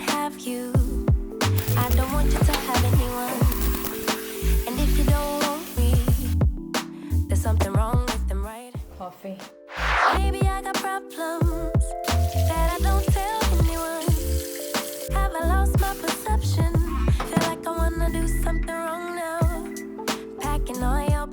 have you. I don't want you to have anyone. And if you don't want me, there's something wrong with them, right? Coffee. Maybe I got problems that I don't tell anyone. Have I lost my perception? Feel like I wanna do something wrong now. Packing all your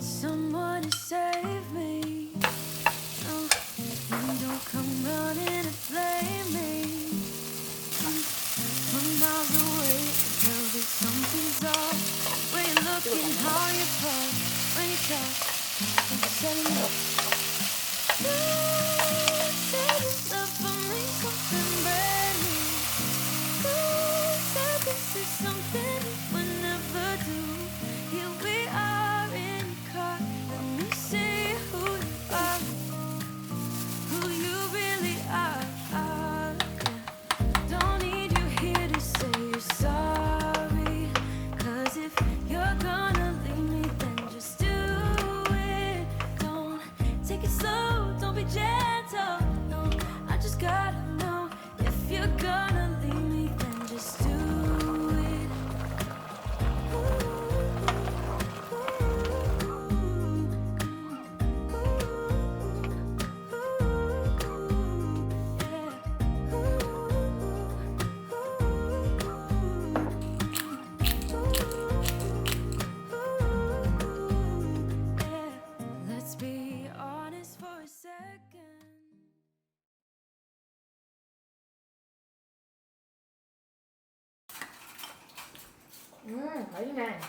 need someone to save me. You don't come running to flame me. Something's. When you're looking, how you when you. second. 음, 맛있네.